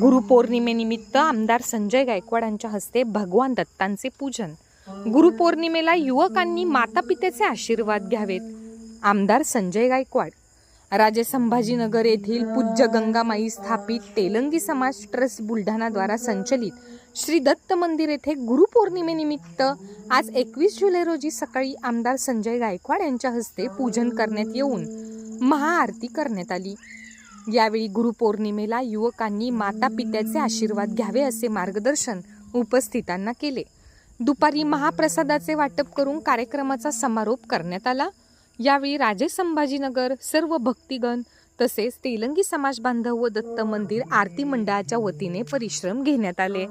गुरुपौर्णिमेनिमित्त आमदार संजय गायकवाड यांच्या हस्ते भगवान दत्तांचे पूजन. गुरुपौर्णिमेला युवकांनी मातापित्याचे आशीर्वाद घ्यावेत. आमदार संजय गायकवाड. राजे संभाजीनगर येथील पूज्य गंगामाई स्थापित तेलंगी समाज ट्रस्ट बुलढाणाद्वारा संचलित श्री दत्त मंदिर येथे गुरुपौर्णिमेनिमित्त आज एकवीस जुलै रोजी सकाळी आमदार संजय गायकवाड यांच्या हस्ते पूजन करण्यात येऊन महाआरती करण्यात आली. यावेळी गुरुपौर्णिमेला युवकांनी माता पित्याचे आशीर्वाद घ्यावे असे मार्गदर्शन उपस्थितांना केले. दुपारी महाप्रसादाचे वाटप करून कार्यक्रमाचा समारोप करण्यात आला. यावेळी राजे संभाजीनगर सर्व भक्तिगण तसेच तेलंगी समाज बांधव व दत्त मंदिर आरती मंडळाच्या वतीने परिश्रम घेण्यात आले.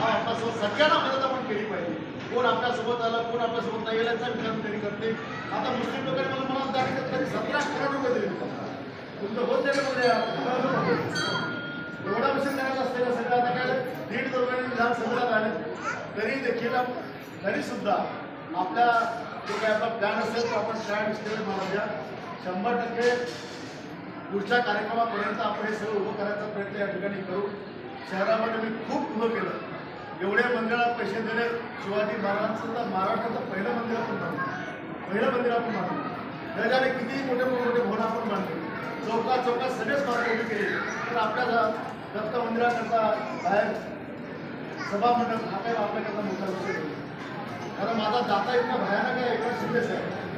सगळ्यांना मदत आपण केली पाहिजे. कोण आपल्यासोबत आला कोण आपल्यासोबत नाही गेल्याचा विचार तरी करते. आता मुस्लिम लोकांनी मला म्हणाल दाखल तरी सतरा करोड रुपये दिले तुमचं होत नाही म्हणजे एवढा विषय करायचा असलेला सगळं आता काय दीड दोघांनी विधानसभेला आले. तरी देखील तरी सुद्धा आपल्या जो काय आपला प्लॅन असेल तो आपण प्लॅन स्टेट द्या. शंभर टक्के पुढच्या कार्यक्रमापर्यंत आपण हे सगळं उभं करायचा प्रयत्न या ठिकाणी करू. शहरामध्ये मी खूप उभं केलं. एवढे मंदिरात पैसे दिले. शिवाजी महाराजांचं तर महाराष्ट्राचं पहिलं मंदिर आपण बांधलं. पहिलं मंदिर आपण बांधलं. जगाने किती मोठे मोठे भवन आपण बांधले. चौकात चौकात सगळेच मार्ग उभे केले. तर आपल्याला दत्त मंदिराकरता बाहेर सभा मंडप हा काही आपल्याकरता मोठा विषय कारण माझा जाता इतका भयानक आहे एका सिरियस आहे